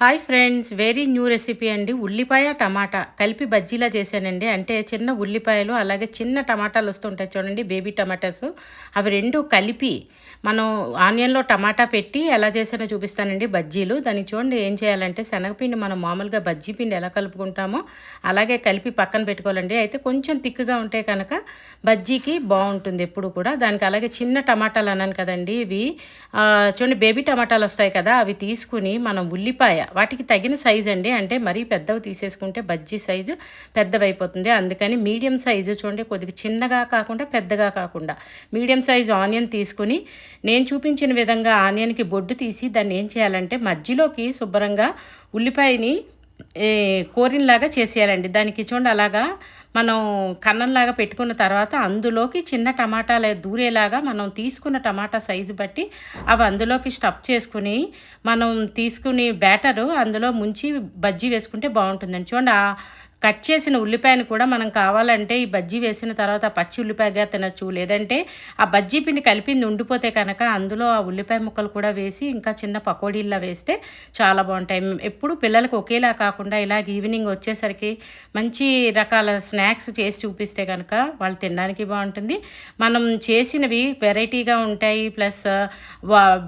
Hi friends very new recipe అండి. ఉల్లిపాయ టమాటా కలిపి బజ్జీలా చేశానండి. అంటే చిన్న ఉల్లిపాయలు అలాగే చిన్న టమాటాలు వస్తుంటాయి చూడండి బేబీ టమాటాస్. అవి రెండు కలిపి మనం ఆనియన్లో టమాటా పెట్టి ఎలా చేసానో చూపిస్తానండి బజ్జీలు. దాన్ని చూడండి ఏం చేయాలంటే శనగపిండి మనం మామూలుగా బజ్జీ పిండి ఎలా కలుపుకుంటామో అలాగే కలిపి పక్కన పెట్టుకోవాలండి. అయితే కొంచెం తిక్కుగా ఉంటే కనుక బజ్జీకి బాగుంటుంది ఎప్పుడు కూడా. దానికి అలాగే చిన్న టమాటాలు అన్నాను కదండి ఇవి. చూడండి బేబీ టమాటాలు వస్తాయి కదా అవి తీసుకుని మనం ఉల్లిపాయ వాటికి తగిన సైజు అండి. అంటే మరీ పెద్దవి తీసేసుకుంటే బజ్జీ సైజు పెద్దవైపోతుంది. అందుకని మీడియం సైజు చూడండి. కొద్దిగా చిన్నగా కాకుండా పెద్దగా కాకుండా మీడియం సైజు ఆనియన్ తీసుకుని నేను చూపించిన విధంగా ఆనియన్కి బొడ్డు తీసి దాన్ని ఏం చేయాలంటే మధ్యలోకి శుభ్రంగా ఉల్లిపాయని కోరినలాగా చేసేయాలండి. దానికి చూడండి అలాగా మనం కన్నంలాగా పెట్టుకున్న తర్వాత అందులోకి చిన్న టమాటాలు దూరేలాగా మనం తీసుకున్న టమాటా సైజు బట్టి అవి అందులోకి స్టఫ్ చేసుకుని మనం తీసుకుని బ్యాటరు అందులో ముంచి బజ్జీ వేసుకుంటే బాగుంటుందండి. చూడండి కట్ చేసిన ఉల్లిపాయను కూడా మనం కావాలంటే ఈ బజ్జీ వేసిన తర్వాత పచ్చి ఉల్లిపాయగా తినచ్చు. లేదంటే ఆ బజ్జీ పిండి కలిపింది ఉండిపోతే కనుక అందులో ఆ ఉల్లిపాయ ముక్కలు కూడా వేసి ఇంకా చిన్న పకోడీల్లా వేస్తే చాలా బాగుంటాయి. ఎప్పుడు పిల్లలకు ఒకేలా కాకుండా ఇలాగ ఈవినింగ్ వచ్చేసరికి మంచి రకాల స్నాక్స్ చేసి చూపిస్తే కనుక వాళ్ళు తినడానికి బాగుంటుంది. మనం చేసినవి వెరైటీగా ఉంటాయి. ప్లస్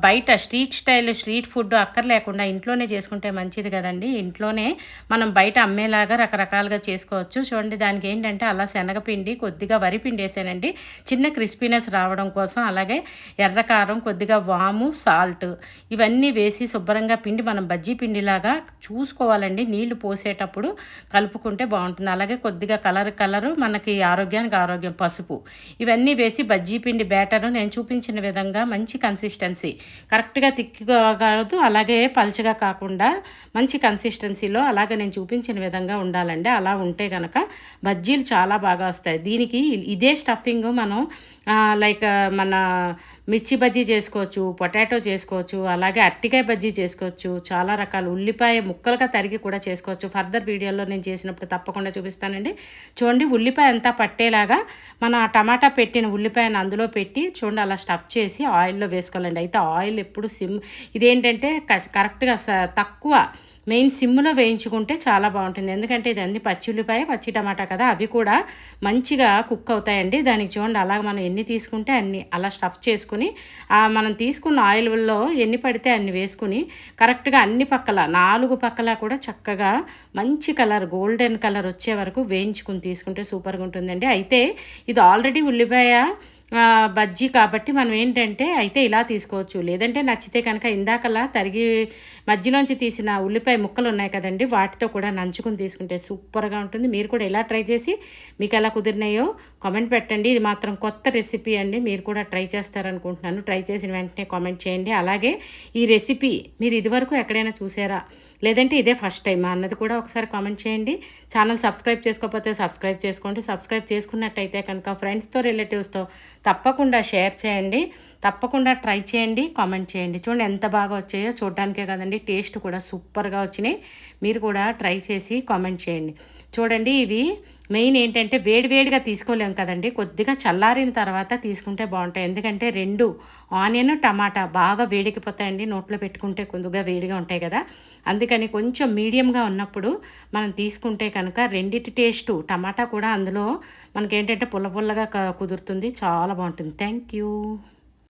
బయట స్ట్రీట్ స్టైల్ స్ట్రీట్ ఫుడ్ అక్కర్లేకుండా ఇంట్లోనే చేసుకుంటే మంచిది కదండి. ఇంట్లోనే మనం బయట అమ్మేలాగా రకరకాల రకాలుగా చేసుకోవచ్చు. చూడండి దానికి ఏంటంటే అలా శనగపిండి కొద్దిగా వరి పిండి వేసానండి. చిన్న క్రిస్పీనెస్ రావడం కోసం అలాగే ఎర్రకారం కొద్దిగా వాము సాల్ట్ ఇవన్నీ వేసి శుభ్రంగా పిండి మనం బజ్జీ పిండిలాగా చూసుకోవాలండి. నీళ్ళు పోసేటప్పుడు కలుపుకుంటే బాగుంటుంది. అలాగే కొద్దిగా కలర్ కలరు మనకి ఆరోగ్యానికి ఆరోగ్యం పసుపు ఇవన్నీ వేసి బజ్జీ పిండి బ్యాటర్ నేను చూపించిన విధంగా మంచి కన్సిస్టెన్సీ. కరెక్ట్గా తిక్కిగా కాదు అలాగే పల్చగా కాకుండా మంచి కన్సిస్టెన్సీలో అలాగే నేను చూపించిన విధంగా ఉండాలండి. అలా ఉంటే కనుక బజ్జీలు చాలా బాగా వస్తాయి. దీనికి ఇదే స్టఫింగ్ మనం లైక్ మన మిర్చి బజ్జీ చేసుకోవచ్చు పొటాటో చేసుకోవచ్చు అలాగే అరటికాయ బజ్జీ చేసుకోవచ్చు చాలా రకాల ఉల్లిపాయ ముక్కలుగా తరిగి కూడా చేసుకోవచ్చు. ఫర్దర్ వీడియోలో నేను చేసినప్పుడు తప్పకుండా చూపిస్తానండి. చూడండి ఉల్లిపాయ అంతా పట్టేలాగా మన టమాటా పెట్టిన ఉల్లిపాయను అందులో పెట్టి చూడండి అలా స్టఫ్ చేసి ఆయిల్లో వేసుకోవాలండి. అయితే ఆయిల్ ఎప్పుడు సిమ్ ఇదేంటంటే కరెక్ట్గా తక్కువ మెయిన్ సిమ్లో వేయించుకుంటే చాలా బాగుంటుంది. ఎందుకంటే ఇది అన్ని పచ్చి ఉల్లిపాయ పచ్చి టమాటా కదా అవి కూడా మంచిగా కుక్ అవుతాయండి. దానికి చూడండి అలాగ మనం ఎన్ని తీసుకుంటే అన్ని అలా స్టఫ్ వేసుకుని మనం తీసుకున్న ఆయిల్లో ఎన్ని పడితే అన్ని వేసుకుని కరెక్ట్గా అన్ని పక్కల నాలుగు పక్కల కూడా చక్కగా మంచి కలర్ గోల్డెన్ కలర్ వచ్చే వరకు వేయించుకుని తీసుకుంటే సూపర్గా ఉంటుందండి. అయితే ఇది ఆల్రెడీ ఉల్లిపాయ బజ్జీ కాబట్టి మనం ఏంటంటే అయితే ఇలా తీసుకోవచ్చు. లేదంటే నచ్చితే కనుక ఇందాకలా తరిగి మధ్యలోంచి తీసిన ఉల్లిపాయ ముక్కలు ఉన్నాయి కదండి వాటితో కూడా నంచుకుని తీసుకుంటే సూపర్గా ఉంటుంది. మీరు కూడా ఎలా ట్రై చేసి మీకు ఎలా కుదిరినాయో కామెంట్ పెట్టండి. ఇది మాత్రం కొత్త రెసిపీ అండి. మీరు కూడా ట్రై చేస్తారనుకుంటున్నాను. ట్రై చేసిన వెంటనే కామెంట్ చేయండి. అలాగే ఈ రెసిపీ మీరు ఇదివరకు ఎక్కడైనా చూసారా? లేదంటే ఇదే ఫస్ట్ టైం అన్నది కూడా ఒకసారి కామెంట్ చేయండి. ఛానల్ సబ్స్క్రైబ్ చేసుకోకపోతే సబ్స్క్రైబ్ చేసుకోండి. సబ్స్క్రైబ్ చేసుకున్నట్టయితే కనుక ఫ్రెండ్స్తో రిలేటివ్స్తో తప్పకుండా షేర్ చేయండి. తప్పకుండా ట్రై చేయండి కామెంట్ చేయండి. చూడండి ఎంత బాగా వచ్చాయో చూడడానికే కదండి. టేస్ట్ కూడా సూపర్గా వచ్చినాయి. మీరు కూడా ట్రై చేసి కామెంట్ చేయండి. చూడండి ఇవి మెయిన్ ఏంటంటే వేడివేడిగా తీసుకోలేము కదండి. కొద్దిగా చల్లారిన తర్వాత తీసుకుంటే బాగుంటాయి. ఎందుకంటే రెండు ఆనియన్ టమాటా బాగా వేడికిపోతాయండి నోట్లో పెట్టుకుంటే కొద్దిగా వేడిగా ఉంటాయి కదా. అందుకని కొంచెం మీడియంగా ఉన్నప్పుడు మనం తీసుకుంటే కనుక రెండిటి టేస్టు టమాటా కూడా అందులో మనకేంటంటే పుల్ల పుల్లగా కుదురుతుంది. చాలా బాగుంటుంది. Thank you.